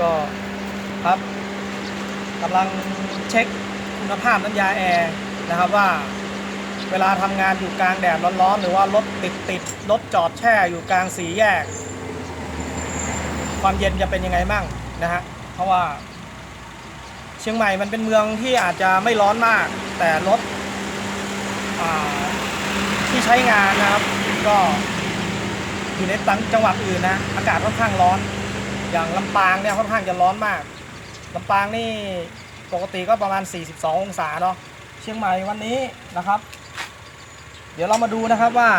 ก็ครับกำลังเช็คคุณภาพน้ำยาแอร์นะครับว่า เวลาทำงานอยู่กลางแดดร้อนๆ หรือว่ารถติดติดๆรถจอดแช่อยู่กลางสีแยก ความเย็นจะเป็นยังไงมั่งนะฮะเพราะว่า เชียงใหม่มันเป็นเมืองที่อาจจะไม่ร้อนมาก แต่รถที่ใช้งานนะครับ ก็อยู่ในต่างจังหวัดอื่นนะ อากาศค่อนข้างร้อน อย่างลำปางเนี่ยค่อนข้างจะร้อนมากลำปางนี่ปกติก็ประมาณ 42 องศาเนาะเชียงใหม่วันนี้นะครับ เดี๋ยวเรามาดูนะครับว่า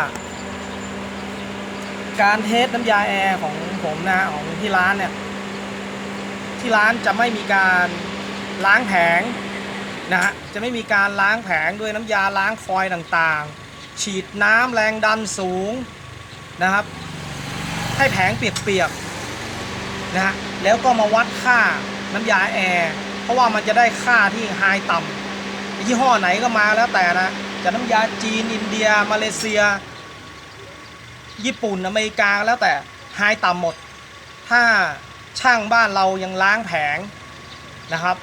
การเทสน้ำยาแอร์ของผมนะของที่ร้านเนี่ย ที่ร้านจะไม่มีการล้างแผงนะฮะจะไม่มีการล้างแผงด้วยน้ำยาล้างฟอยล์ต่างๆ ฉีดน้ำแรงดันสูงนะครับ ให้แผงเปียกๆ นะฮะแล้วก็มาวัดค่าน้ำยาแอร์เพราะว่ามันจะได้ค่าที่ไฮต่ำยี่ห้อไหนก็มาแล้วแต่นะจะน้ำยาจีนอินเดีย มาเลเซีย ญี่ปุ่นอเมริกาแล้วแต่ไฮต่ำหมด ถ้าช่างบ้านเรายังล้างแผงนะครับ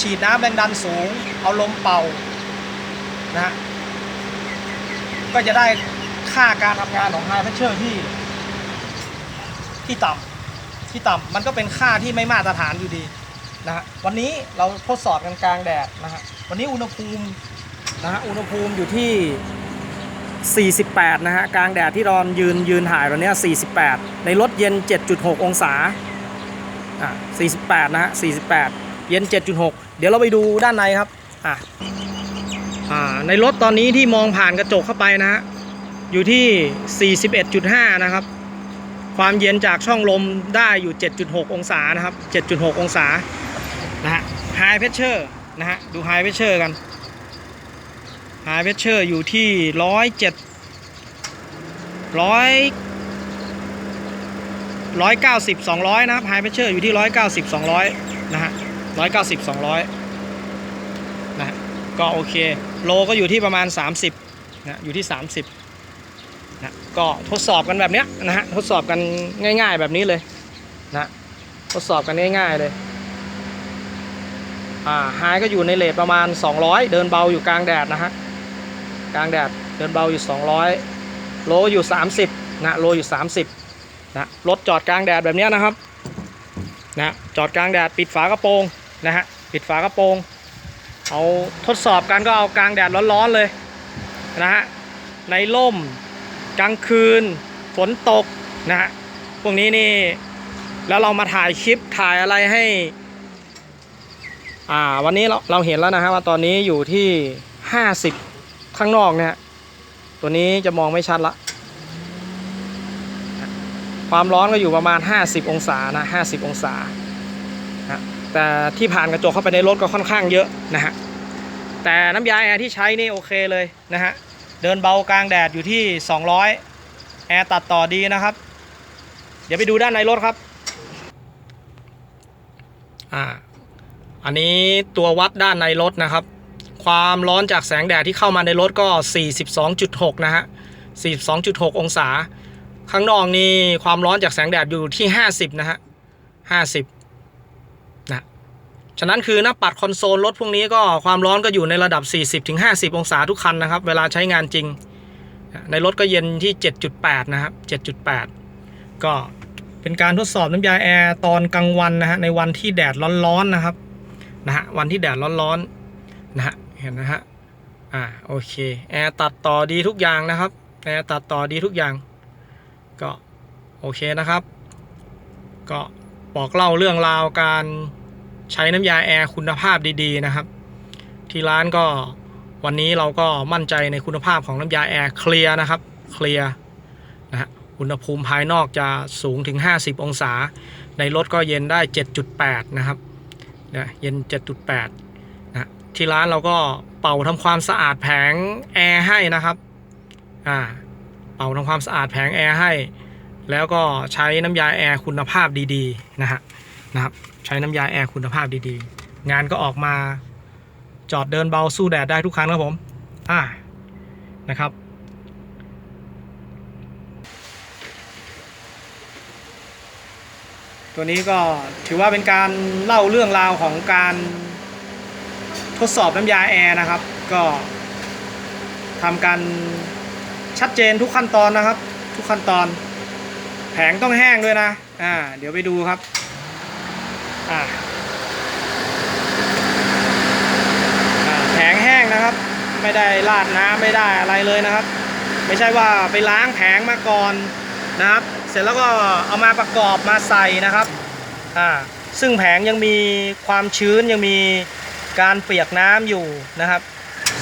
ฉีดน้ำแรงดันสูง เอาลมเป่านะฮะก็จะได้ค่าการทำงานของไฮเพชเชอร์ที่ ที่ต่ำที่ต่ำมันก็เป็นค่าที่ไม่มาตรฐานอยู่ดีนะฮะวันนี้เราทดสอบกันกลางแดดนะฮะวันนี้อุณหภูมินะฮะอุณหภูมิอยู่ที่ 48 นะฮะกลางแดดที่รอนยืนยืนถ่ายตอนนี้48 ในรถเย็น 7.6 องศาอะ48 นะฮะ48 เย็น 7.6 เดี๋ยวเราไปดูด้านในครับอะอ่าในรถตอนนี้ที่มองผ่านกระจกเข้าไปนะฮะอยู่ที่ 41.5 นะครับ ความเย็นจากช่องลมได้อยู่ 7.6 องศานะครับ 7.6 องศานะฮะ High Pressure นะฮะดู High Pressure กัน High Pressure อยู่ที่107 100 190 200นะครับ High Pressure อยู่ที่190 200นะฮะ190 200นะฮะก็โอเค โลก็อยู่ที่ประมาณ30นะอยู่ที่30 นะก็ทดสอบกันแบบเนี้ยนะฮะทดสอบกันง่าย ๆแบบนี้เลยนะทดสอบกันง่ายๆเลยอ่าไฮก็อยู่ในเลทประมาณ 200 เดินเบาอยู่กลางแดดนะฮะกลางแดดเดินเบาอยู่ 200 โลอยู่ 30นะโลอยู่ 30นะรถจอดกลางแดดแบบนี้นะครับนะจอดกลางแดดปิดฝากระโปรงนะฮะปิดฝากระโปรงเอาทดสอบกันก็เอากลางแดดร้อนๆเลยนะฮะในร่ม กลางคืน ฝนตกนะฮะพวกนี้นี่แล้วเรามาถ่ายคลิปถ่ายอะไรให้ อ่าวันนี้เราเราเห็นแล้วนะฮะว่าตอนนี้อยู่ที่ 50 ข้างนอกเนี่ยตัวนี้จะมองไม่ชัดละความร้อนก็อยู่ประมาณ 50 องศานะ 50 องศานะแต่ที่ผ่านกระจกเข้าไปในรถก็ค่อนข้างเยอะนะฮะแต่น้ำยาแอร์ที่ใช้นี่โอเคเลยนะฮะ เดินเบากลางแดดอยู่ที่ 200 แอร์ตัดต่อดีนะครับ เดี๋ยวไปดูด้านในรถครับอ่าอันนี้ตัววัดด้านในรถนะครับ ความร้อนจากแสงแดดที่เข้ามาในรถก็ 42.6 นะฮะ 42.6 องศา ข้างนอกนี่ความร้อนจากแสงแดดอยู่ที่ 50 นะฮะ 50 ฉะนั้นคือหน้าปัดคอนโซลรถพวกนี้ก็ความร้อนก็อยู่ในระดับ 40-50 องศาทุกคันนะครับ เวลาใช้งานจริง ในรถก็เย็นที่ 7.8 นะครับ 7.8 ก็เป็นการทดสอบน้ำยาแอร์ตอนกลางวันนะฮะในวันที่แดดร้อนๆนะครับนะฮะวันที่แดดร้อนๆนะฮะเห็นนะฮะอ่าโอเคแอร์ตัดต่อดีทุกอย่างนะครับแอร์ตัดต่อดีทุกอย่าง ก็โอเคนะครับ ก็บอกเล่าเรื่องราวการ ใช้น้ำยาแอร์คุณภาพดีๆนะครับ ที่ร้านก็วันนี้เราก็มั่นใจในคุณภาพของน้ำยาแอร์เคลียร์นะครับเคลียร์นะฮะอุณหภูมิภายนอกจะสูงถึง 50 องศา ในรถก็เย็นได้ 7.8 นะครับนะเย็น 7.8 นะที่ร้านเราก็เป่าทำความสะอาดแผงแอร์ให้นะครับอ่าเป่าทำความสะอาดแผงแอร์ให้ แล้วก็ใช้น้ำยาแอร์คุณภาพดีๆนะฮะนะครับ ใช้น้ำยาแอร์คุณภาพดีๆ งานก็ออกมาจอดเดินเบาสู้แดดได้ทุกครั้งครับผมอ่านะครับตัวนี้ก็ถือว่าเป็นการเล่าเรื่องราวของการทดสอบน้ำยาแอร์นะครับ ก็ทำการชัดเจนทุกขั้นตอนนะครับ ทุกขั้นตอน แผงต้องแห้งด้วยนะอ่าเดี๋ยวไปดูครับ อ่าแผงแห้งนะครับ ไม่ได้ราดน้ำไม่ได้อะไรเลยนะครับ ไม่ใช่ว่าไปล้างแผงมาก่อนนะครับ เสร็จแล้วก็เอามาประกอบมาใส่นะครับอ่าซึ่งแผงยังมีความชื้นยังมีการเปียกน้ำอยู่นะครับ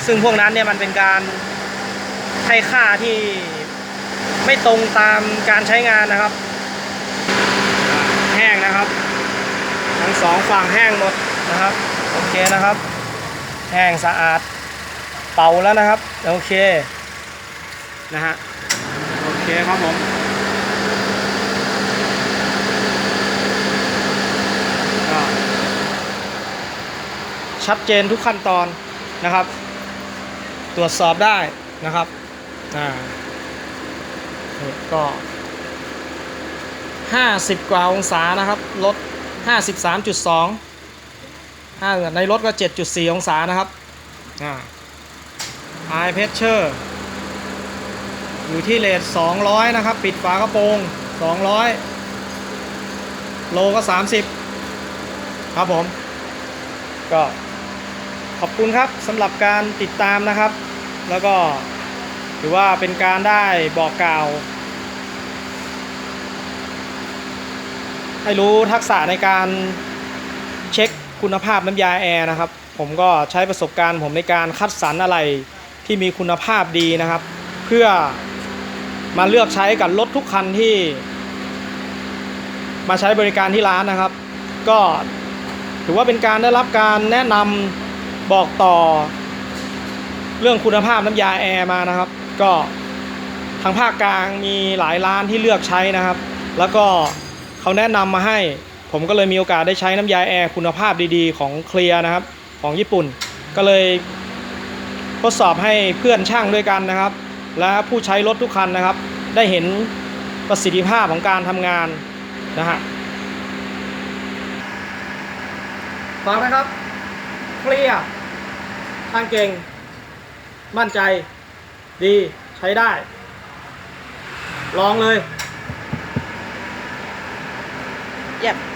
ซึ่งพวกนั้นเนี่ยมันเป็นการให้ค่าที่ไม่ตรงตามการใช้งานนะครับ แห้งนะครับ ทั้งสองฝั่งแห้งหมดนะครับโอเคนะครับ แห้งสะอาดเป่าแล้วนะครับโอเคนะฮะโอเคครับผมชัดเจนทุกขั้นตอนนะครับ ตรวจสอบได้นะครับอ่าก็ 50 กว่าองศานะครับลด 53.2ถ้าในรถก็ 7.4 องศานะครับอ่า High pressure อยู่ที่เลท200 นะครับ ปิดฝากระโปรง 200 โลก็ 30 ครับผม ก็ขอบคุณครับสำหรับการติดตามนะครับ แล้วก็ถือว่าเป็นการได้บอกกล่าว ให้รู้ทักษะในการเช็คคุณภาพน้ำยาแอร์นะครับ ผมก็ใช้ประสบการณ์ ผมในการคัดสรรอะไรที่มีคุณภาพดีนะครับ เพื่อมาเลือกใช้กับรถทุกคันที่ มาใช้บริการที่ร้านนะครับ ก็ถือว่าเป็นการได้รับการแนะนำบอกต่อ เรื่องคุณภาพน้ำยาแอร์มานะครับ ก็ทางภาคกลางมีหลายร้านที่เลือกใช้นะครับ แล้วก็ เขาแนะนำมาให้ ผมก็เลยมีโอกาสได้ใช้น้ำยาแอร์คุณภาพดีๆ ของเคลียร์นะครับ ของญี่ปุ่น ก็เลยทดสอบให้เพื่อนช่างด้วยกันนะครับ และผู้ใช้รถทุกคันนะครับ ได้เห็นประสิทธิภาพของการทำงานนะฮะฟังนะครับเคลียร์ทางเก่ง มั่นใจ ดีใช้ได้ ลองเลย Yep.